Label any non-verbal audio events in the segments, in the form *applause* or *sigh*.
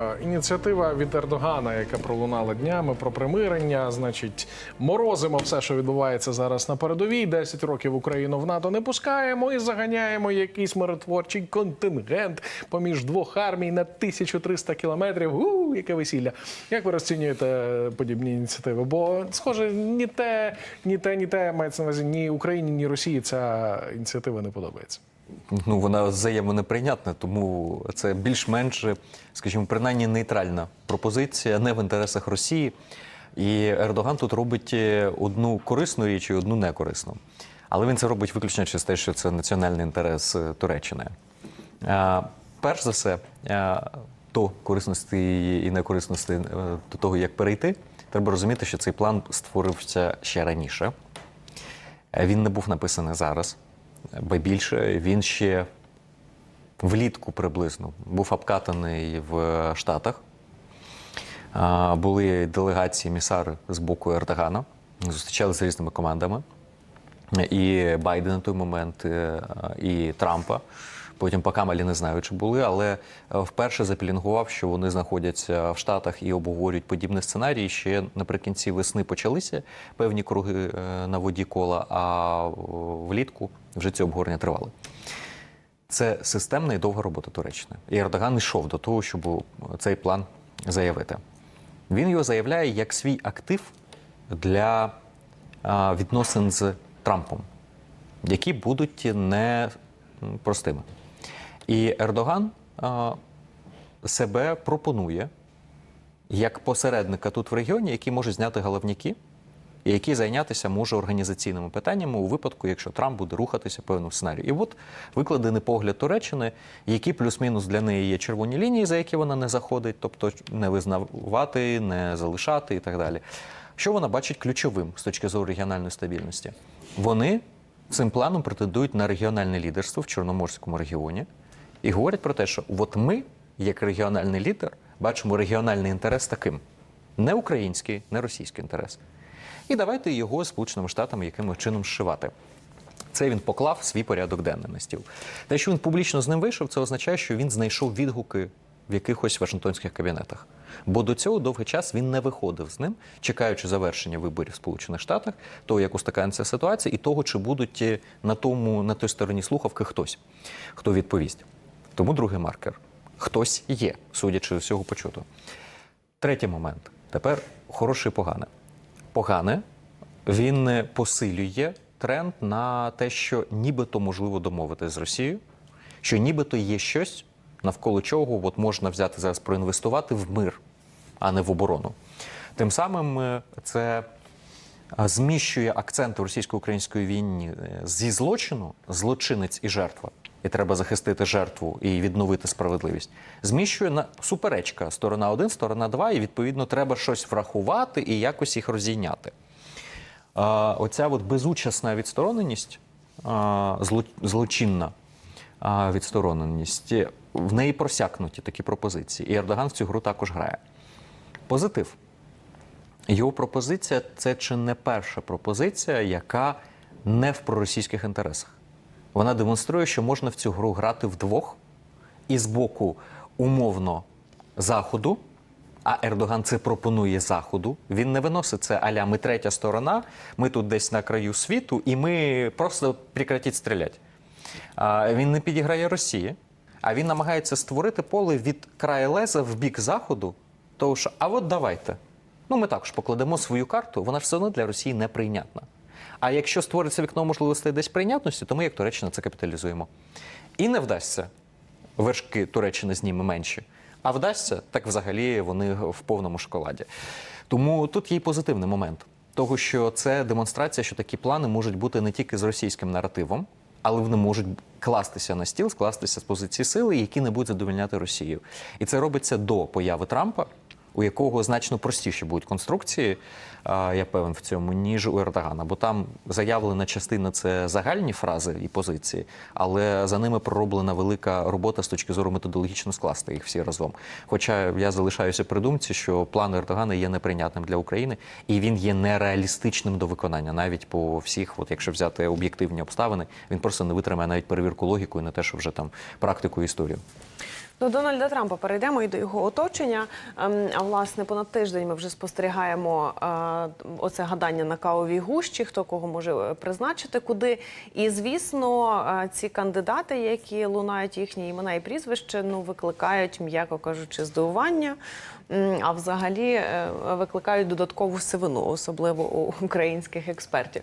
Е, Ініціатива від Ердогана, яка пролунала днями про примирення, значить, морозимо все, що відбувається зараз на передовій. 10 років Україну в НАТО не пускаємо і заганяємо якийсь миротворчий контингент поміж двох армій на 1300 кілометрів. У, яке весілля! Як ви розцінюєте подібні ініціативи? Бо, схоже, ні те, ні те, ні те мається на увазі ні Україні, ні Росії ця ініціатива не подобається. Ну, вона взаємонеприйнятна, тому це більш-менш, скажімо, принаймні нейтральна пропозиція, не в інтересах Росії. І Ердоган тут робить е, одну корисну річ і одну некорисну. Але він це робить виключно через те, що це національний інтерес е, Туреччини. Перш за все, до корисності і некорисності е, до того, як перейти, треба розуміти, що цей план створився ще раніше. Він не був написаний зараз, ба більше він ще влітку приблизно був обкатаний в Штатах. Були делегації місари з боку Ердогана, зустрічалися з різними командами. І Байден на той момент, е, і Трампа. Потім по Камалі не знаю, чи були, але е, вперше запілінгував, що вони знаходяться в Штатах і обговорюють подібний сценарій. Ще наприкінці весни почалися певні круги е, на воді кола, а е, влітку вже ці обговорення тривали. Це системна і довга робота Туреччини. І Ердоган йшов до того, щоб цей план заявити. Він його заявляє як свій актив для відносин з Трампом, які будуть не простими. І Ердоган себе пропонує як посередника тут в регіоні, який може зняти головняки, і який зайнятися може організаційними питаннями у випадку, якщо Трамп буде рухатися певному сценарію. І от викладений погляд Туреччини, які плюс-мінус для неї є червоні лінії, за які вона не заходить, тобто не визнавати, не залишати і так далі. Що вона бачить ключовим з точки зору регіональної стабільності? Вони цим планом претендують на регіональне лідерство в Чорноморському регіоні і говорять про те, що от ми, як регіональний лідер, бачимо регіональний інтерес таким: не український, не російський інтерес. І давайте його Сполученими Штатами якимось чином зшивати. Це він поклав свій порядок денний. Те, що він публічно з ним вийшов, це означає, що він знайшов відгуки в якихось вашингтонських кабінетах. Бо до цього довгий час він не виходив з ним, чекаючи завершення виборів в Сполучених Штатах, того, як устаканиться ситуація, і того, чи будуть е, на тому на той стороні слухавки хтось, хто відповість. Тому другий маркер хтось є, судячи з усього почутого. Третій момент. Тепер хороше і погане. Погане він е, посилює тренд на те, що нібито можливо домовитися з Росією, що нібито є щось, навколо чого от можна взяти зараз проінвестувати в мир, а не в оборону. Тим самим е, це а, зміщує акценти російсько-української війни е, зі злочину, злочинець і жертва, і треба захистити жертву і відновити справедливість. Зміщує на суперечка сторона 1, сторона 2, і відповідно треба щось врахувати і якось їх розійняти. А, оця от безучасна відстороненість, а, зло- злочинна а, відстороненість, в неї просякнуті такі пропозиції. І Ердоган в цю гру також грає. Позитив. Його пропозиція це чи не перша пропозиція, яка не в проросійських інтересах. Вона демонструє, що можна в цю гру грати вдвох і з боку умовно Заходу. А Ердоган це пропонує Заходу. Він не виносить це аля ми третя сторона, ми тут десь на краю світу, і ми просто прекратіть стріляти. А, Він не підіграє Росії, а він намагається створити поле від краю леза в бік Заходу. Тому що, а от давайте. Ну, ми також покладемо свою карту, вона все одно для Росії неприйнятна. А якщо створиться вікно можливостей десь прийнятності, то ми, як Туреччина, це капіталізуємо. І не вдасться вершки Туреччини з ними менші. А вдасться, так взагалі вони в повному шоколаді. Тому тут є й позитивний момент, того що це демонстрація, що такі плани можуть бути не тільки з російським наративом, але вони можуть кластися на стіл, скластися з позиції сили, які не будуть задовольняти Росію. І це робиться до появи Трампа, у якого значно простіші будуть конструкції, я певен в цьому, ніж у Ердогана. Бо там заявлена частина це загальні фрази і позиції, але за ними пророблена велика робота з точки зору методологічно скласти їх всі разом. Хоча я залишаюся при думці, що план Ердогана є неприйнятним для України, і він є нереалістичним до виконання, навіть по всіх, от якщо взяти об'єктивні обставини, він просто не витримає навіть перевірку логікою, не те, що вже там практику і історію. До Дональда Трампа перейдемо і до його оточення. Ем, А власне, понад тиждень ми вже спостерігаємо е, оце гадання на кавовій гущі, хто кого може е, призначити, куди. І звісно, е, ці кандидати, які лунають їхні імена і прізвища, ну викликають, м'яко кажучи, здивування. А взагалі е, викликають додаткову сивину, особливо у українських експертів.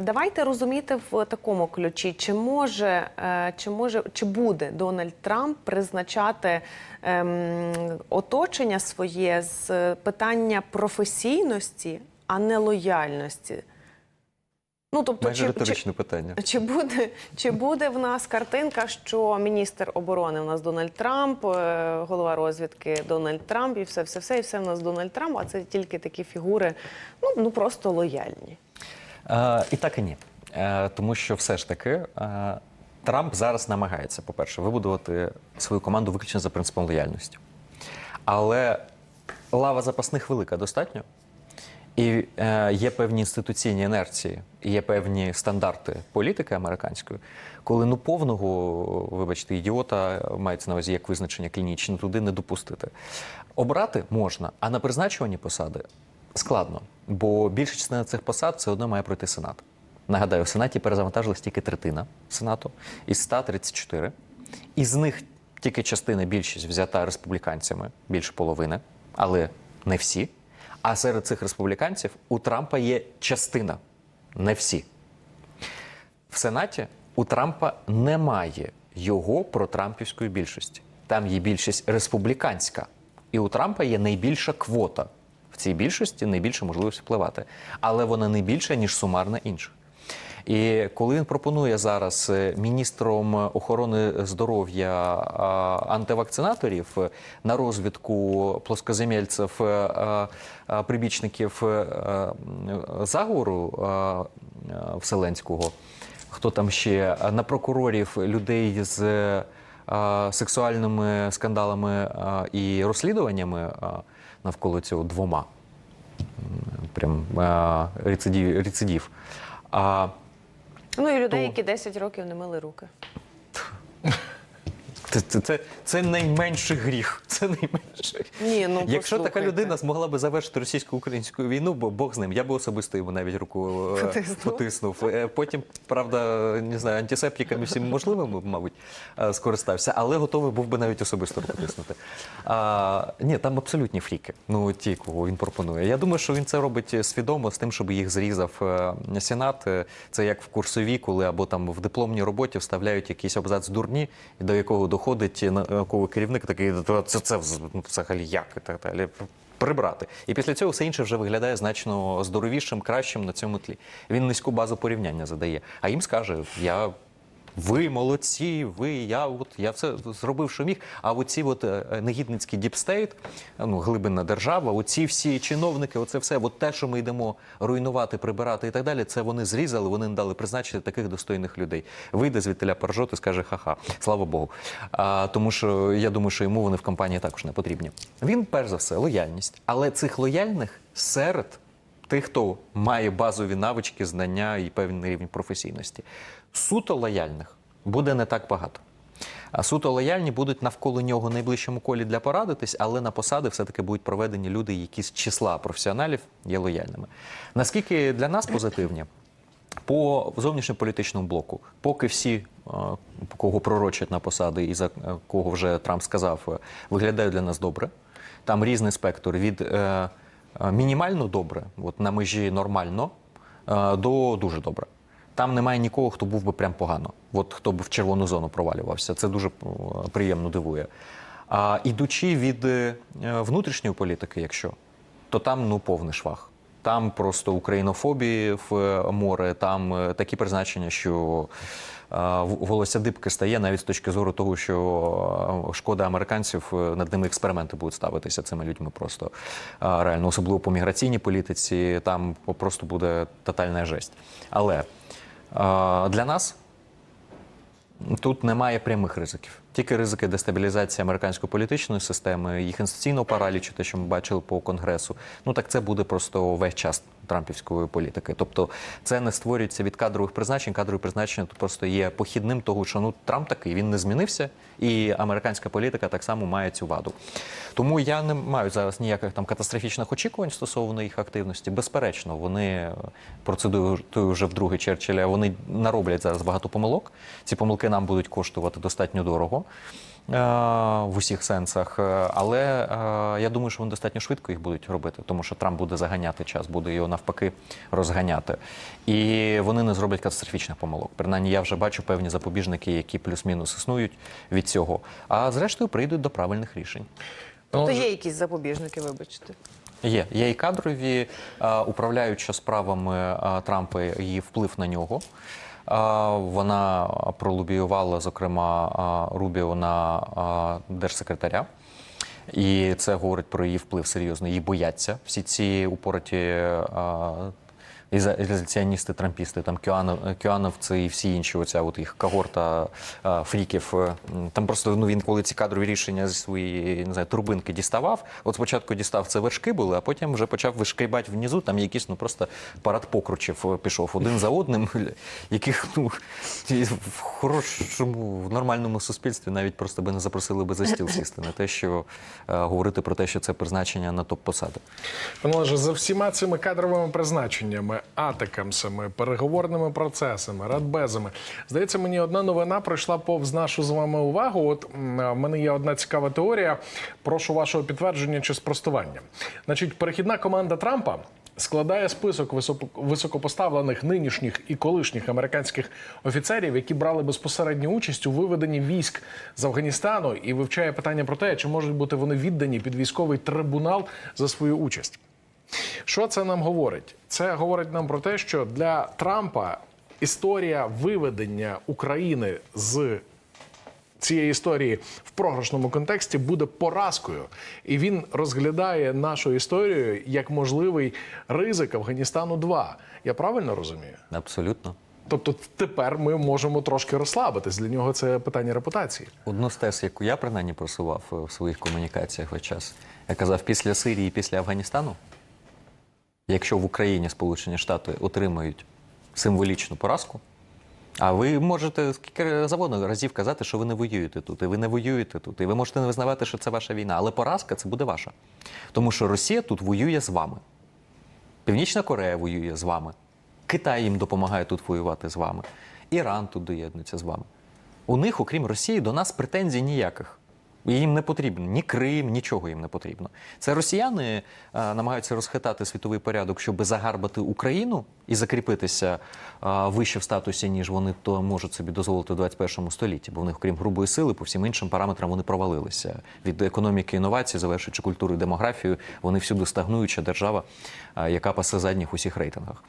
Давайте розуміти в такому ключі, чи може, е, чи може, чи буде Дональд Трамп призначати ем, оточення своє з питання професійності, а не лояльності. Ну тобто, Майже чи, риторичне питання. чи буде, чи буде в нас картинка, що міністр оборони в нас Дональд Трамп, е, голова розвідки Дональд Трамп, і все, все, все, і все в нас Дональд Трамп, а це тільки такі фігури, ну, ну просто лояльні. Е, і так і ні. Е, тому що все ж таки е, Трамп зараз намагається, по-перше, вибудувати свою команду виключно за принципом лояльності. Але лава запасних велика достатньо. І е, є певні інституційні інерції, є певні стандарти політики американської, коли ну повного, вибачте, ідіота мається на увазі як визначення клінічне, туди не допустити. Обрати можна, а на призначувані посади складно, бо більша частина цих посад все одно має пройти Сенат. Нагадаю, в Сенаті перезавантажилась тільки третина Сенату із 134. Із них тільки частина більшість взята республіканцями, більше половини, але не всі. А серед цих республіканців у Трампа є частина, не всі. В Сенаті у Трампа немає його протрампівської більшості. Там є більшість республіканська. І у Трампа є найбільша квота. В цій більшості найбільша можливість впливати. Але вона не більша, ніж сумарна інших. І коли він пропонує зараз е, міністром охорони здоров'я антивакцинаторів е, на розвідку плоскоземельців, е, прибічників заговору вселенського, хто там ще на прокурорів людей з сексуальними скандалами і розслідуваннями навколо цього двома прям рецидив. А Ну і людей, То- які 10 років не мили руки. *laughs* це, це, це, це найменший гріх. *laughs* Це найменший. Ні, ну Якщо така людина змогла би завершити російсько-українську війну, бо Бог з ним, я би особисто йому навіть руку е, Потиснув. потиснув. Е, Потім, правда, не знаю, антисептиками всім можливими, мабуть, е, скористався, але готовий був би навіть особисто руку тиснути. А, ні, там абсолютні фріки. Ну ті, кого він пропонує. Я думаю, що він це робить свідомо з тим, щоб їх зрізав Сенат. Це як в курсовій, коли або там в дипломній роботі вставляють якийсь абзац дурні, до якого доходить науковий керівник, такий це, це взагалі як і так далі. Прибрати. І після цього все інше вже виглядає значно здоровішим, кращим на цьому тлі. Він низьку базу порівняння задає. А їм скаже: я. Ви молодці, ви, я от я все зробив, що міг. А оці от е, негідницькі діпстейт, ну глибинна держава, оці всі чиновники, оце все, от те, що ми йдемо руйнувати, прибирати і так далі. Це вони зрізали, вони не дали призначити таких достойних людей. Вийде звідтиля поржот і скаже ха-ха, слава Богу. А, тому що я думаю, що йому вони в компанії також не потрібні. Він, перш за все, лояльність, але цих лояльних серед тих, хто має базові навички, знання і певний рівень професійності. Суто лояльних буде не так багато. А суто лояльні будуть навколо нього в найближчому колі для порадитись, але на посади все-таки будуть проведені люди, які з числа професіоналів є лояльними. Наскільки для нас позитивні? По зовнішньополітичному блоку, поки всі, е, кого пророчать на посади і за е, кого вже Трамп сказав, е, виглядають для нас добре. Там різний спектр від мінімально добре, от на межі нормально, до дуже добре. Там немає нікого, хто був би прям погано. От хто б в червону зону провалювався. Це дуже приємно дивує. А ідучи від е, внутрішньої політики, якщо то там ну повний швах. Там просто українофобії в е, море, там е, такі призначення, що волосся дибки стає навіть з точки зору того, що шкода американців над ними експерименти будуть ставитися цими людьми просто реально, особливо по міграційній політиці, там просто буде тотальна жесть. Але для нас тут немає прямих ризиків. Тільки ризики дестабілізації американської політичної системи, їх інституційного паралічу, те, що ми бачили по конгресу. Ну так це буде просто весь час трампівської політики. Тобто, це не створюється від кадрових призначень. Кадрові призначення тут просто є похідним того, що ну Трамп такий він не змінився, і американська політика так само має цю ваду. Тому я не маю зараз ніяких там катастрофічних очікувань стосовно їх активності. Безперечно, вони е, процедують вже вдруге Черчилля. Вони нароблять зараз багато помилок. Ці помилки нам будуть коштувати достатньо дорого. Е, В усіх сенсах, Е, але е, я думаю, що вони достатньо швидко їх будуть робити, тому що Трамп буде заганяти час, буде його навпаки розганяти. І вони не зроблять катастрофічних помилок. Принаймні, я вже бачу певні запобіжники, які плюс-мінус існують від цього. А зрештою прийдуть до правильних рішень. Тобто Ну, є якісь запобіжники, вибачте. Є, є і кадрові, управляюча справами Трампа, її вплив на нього. Вона пролобіювала, зокрема, Рубіо на держсекретаря. І це говорить про її вплив серйозно. Її бояться всі ці упороті ізоляціоністи, трампісти, там кюанов, кюановці і всі інші, оця от їх когорта е, фріків. е, Там просто ну він коли ці кадрові рішення зі своєї не знаю, турбинки діставав. От спочатку дістав це вершки були, а потім вже почав вишкрібати внизу. Там якийсь ну просто парад покручів е, пішов один за одним, *laughs* яких ну в хорошому в нормальному суспільстві навіть просто би не запросили би за стіл сісти, не те, що е, говорити про те, що це призначення на топ посади. Пане за всіма цими кадровими призначеннями, атакамсами, переговорними процесами, радбезами, здається, мені одна новина пройшла повз нашу з вами увагу. От в мене є одна цікава теорія. Прошу вашого підтвердження чи спростування. Значить, перехідна команда Трампа. Складає список високо- високопоставлених нинішніх і колишніх американських офіцерів, які брали безпосередню участь у виведенні військ з Афганістану, і вивчає питання про те, чи можуть бути вони віддані під військовий трибунал за свою участь. Що це нам говорить? Це говорить нам про те, що для Трампа історія виведення України з цієї історії в програшному контексті буде поразкою, і він розглядає нашу історію як можливий ризик Афганістану 2 Я правильно розумію? Абсолютно. Тобто тепер ми можемо трошки розслабитись. Для нього це питання репутації. Одну з тез, яку я принаймні просував е, в своїх комунікаціях весь час, я казав, після Сирії після Афганістану, якщо в Україні Сполучені Штати отримають символічну поразку, а ви можете скільки завгодно разів казати, що ви не воюєте тут, і ви не воюєте тут, і ви можете не визнавати, що це ваша війна, але поразка це буде ваша. Тому що Росія тут воює з вами. Північна Корея воює з вами. Китай їм допомагає тут воювати з вами. Іран тут доєднується з вами. У них, окрім Росії, до нас претензій ніяких. Їм не потрібно ні Крим, нічого їм не потрібно. Це росіяни е, намагаються розхитати світовий порядок, щоб загарбати Україну і закріпитися е, вище в статусі, ніж вони то можуть собі дозволити у 21 столітті, бо в них, окрім грубої сили, по всім іншим параметрам вони провалилися. Від економіки інновацій, завершуючи культуру і демографію, вони всюди стагнуюча держава, е, яка пасе задніх у всіх рейтингах.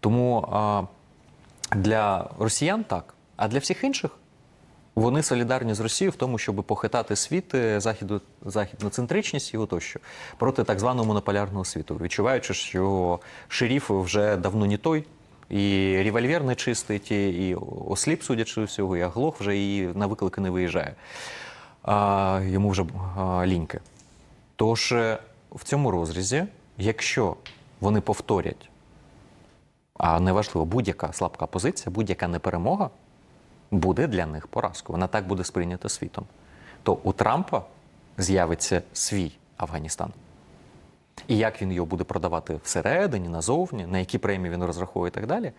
Тому е, для росіян так, а для всіх інших вони солідарні з Росією в тому, щоб похитати світ е, західу, західноцентричність його тощо проти так званого монополярного світу, відчуваючи, що шеріф вже давно не той, і револьвер не чистить, і осліп, судячи всього, і оглох вже і на виклики не виїжджає. А, йому вже а, ліньки. Тож е, в цьому розрізі, якщо вони повторять, а неважливо, будь-яка слабка позиція, будь-яка неперемога буде для них поразкою. Вона так буде сприйнята світом. То у Трампа з'явиться свій Афганістан. І як він його буде продавати всередині, назовні, на які премії він розраховує і так далі,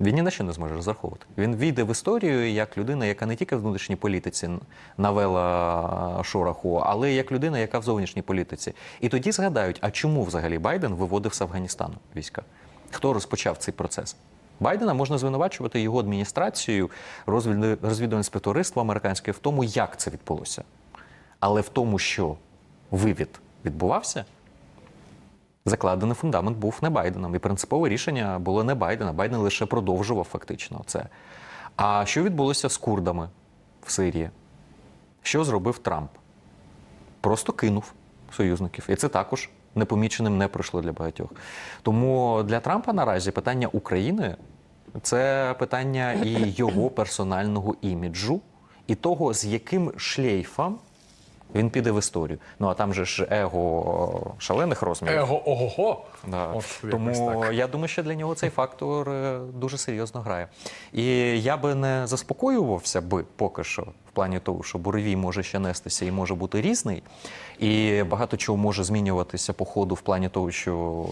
він ні на що не зможе розраховувати. Він війде в історію як людина, яка не тільки в внутрішній політиці навела шороху, але як людина, яка в зовнішній політиці. І тоді згадають, а чому взагалі Байден виводив з Афганістану війська? Хто розпочав цей процес? Байдена можна звинувачувати його адміністрацією, розвідувальне співтовариство американське в тому, як це відбулося. Але в тому, що вивід відбувався, закладений фундамент був не Байденом. І принципове рішення було не Байдена. Байден лише продовжував фактично це. А що відбулося з курдами в Сирії? Що зробив Трамп? Просто кинув союзників. І це також непоміченим не пройшло для багатьох. Тому для Трампа наразі питання України це питання і його персонального іміджу, і того, з яким шлейфом він піде в історію. Ну а там же ж его шалених розмірів. Его ого-го. Да. Тому я думаю, що для нього цей фактор е, дуже серйозно грає. І я би не заспокоювався би поки що плані того, що буревій може ще нестися і може бути різний, і багато чого може змінюватися по ходу в плані того, що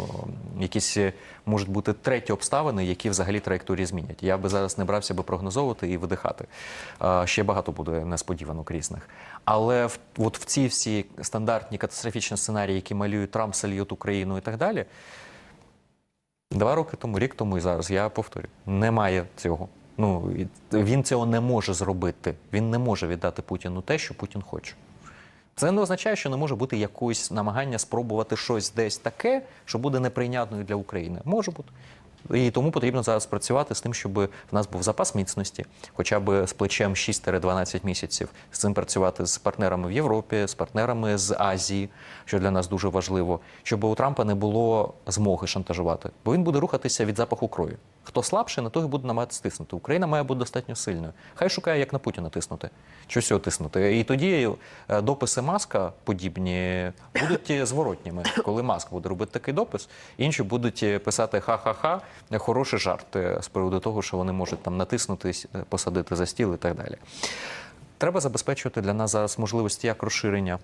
якісь е, можуть бути треті обставини, які взагалі траєкторії змінять. Я би зараз не брався би прогнозовувати і видихати. Ще багато буде несподіванок різних. Але от в ці всі стандартні катастрофічні сценарії, які малюють Трамп, сольють Україну і так далі, Два роки тому, рік тому і зараз, я повторю, немає цього. Ну, він цього не може зробити. Він не може віддати Путіну те, що Путін хоче. Це не означає, що не може бути якось намагання спробувати щось десь таке, що буде неприйнятною для України. Може бути. І тому потрібно зараз працювати з тим, щоб в нас був запас міцності, хоча б з плечем 6-12 місяців. З цим працювати з партнерами в Європі, з партнерами з Азії, що для нас дуже важливо, щоб у Трампа не було змоги шантажувати, бо він буде рухатися від запаху крові. Хто слабший, на того і буде намагатися тиснути. Україна має бути достатньо сильною. Хай шукає, як на Путіна тиснути. Щось його тиснути. І тоді е, дописи маска подібні будуть е, зворотніми. Коли маск буде робити такий допис, інші будуть е, писати ха-ха-ха, хороший жарт з приводу того, що вони можуть там натиснутись, посадити за стіл і так далі. Треба забезпечувати для нас зараз можливості як розширення.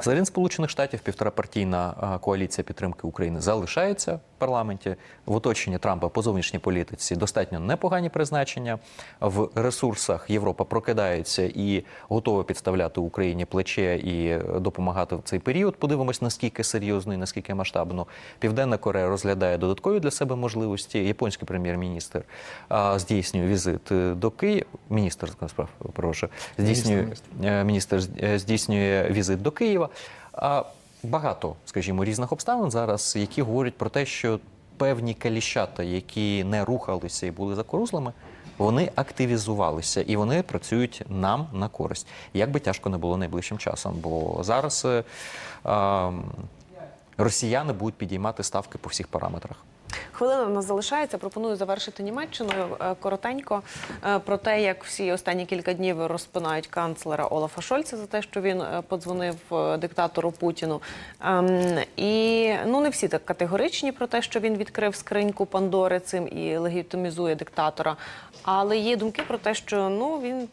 Серед Сполучених Штатів півторапартійна коаліція підтримки України залишається парламенті. В оточенні Трампа по зовнішній політиці достатньо непогані призначення. В ресурсах Європа прокидається і готова підставляти Україні плече і е, допомагати в цей період. Подивимось, наскільки серйозно і наскільки масштабно. Південна Корея розглядає додаткові для себе можливості. Японський прем'єр-міністр а, здійснює візит е, до Києва. Міністр справ, прошу, здійснює Міністр, Е, е, здійснює візит до Києва. Багато, скажімо, різних обставин зараз, які говорять про те, що певні каліщата, які не рухалися і були закорузлими, вони активізувалися і вони працюють нам на користь. Як би тяжко не було найближчим часом, бо зараз е, е, росіяни будуть підіймати ставки по всіх параметрах. Хвилина в нас залишається. Пропоную завершити Німеччиною е, коротенько е, про те, як всі останні кілька днів розпинають канцлера Олафа Шольца за те, що він е, подзвонив диктатору Путіну. Ем, І ну не всі так категоричні про те, що він відкрив скриньку Пандори цим і легітимізує диктатора. Але є думки про те, що ну він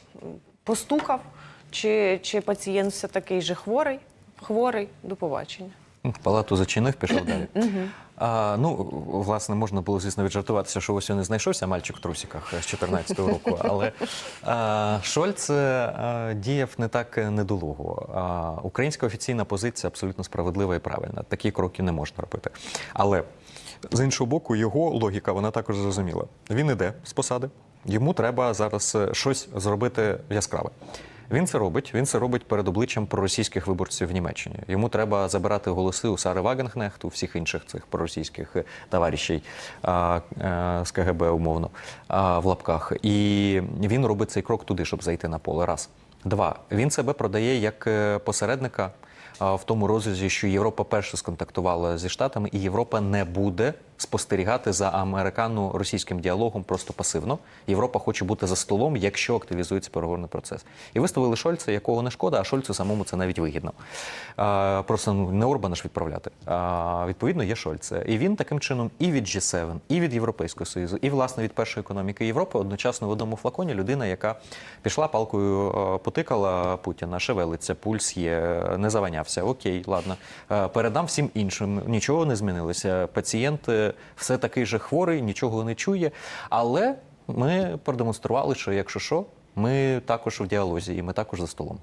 постукав, чи, чи пацієнт все такий же хворий, хворий. До побачення. Палату зачинив, пішов *clears throat* далі. А, ну, власне, можна було, звісно, віджартуватися, що ось і не знайшовся мальчик в трусіках з 14-го року. Але а, Шольц а, діяв не так недолуго. А, українська офіційна позиція абсолютно справедлива і правильна. Такі кроки не можна робити. Але з іншого боку, його логіка вона також зрозуміла. Він іде з посади, йому треба зараз е, щось зробити яскраве. Він це робить. Він це робить перед обличчям проросійських виборців в Німеччині. Йому треба забирати голоси у Сари Вагенкнехт, у всіх інших цих проросійських е, товаришів е, з КГБ умовно в лапках. І він робить цей крок туди, щоб зайти на поле. Раз. Два. Він себе продає як е, посередника в тому розрізі, що Європа перше сконтактувала зі Штатами, і Європа не буде спостерігати за американо-російським діалогом просто пасивно. Європа хоче бути за столом, якщо активізується переговорний процес. І виставили Шольца, якого не шкода, а Шольцу самому це навіть вигідно. А, просто ну, не Орбана ж відправляти. А, відповідно, є Шольце. І він таким чином і від G7, і від Європейського Союзу, і власне від першої економіки Європи одночасно в одному флаконі людина, яка пішла палкою, е, потикала Путіна, шевелиться, пульс є, не заванявся. Окей, ладно. Е, Передам всім іншим. Нічого не змінилося. Пацієнт е, все такий же хворий, нічого не чує. Але ми продемонстрували, що якщо що, ми також в діалозі, і ми також за столом.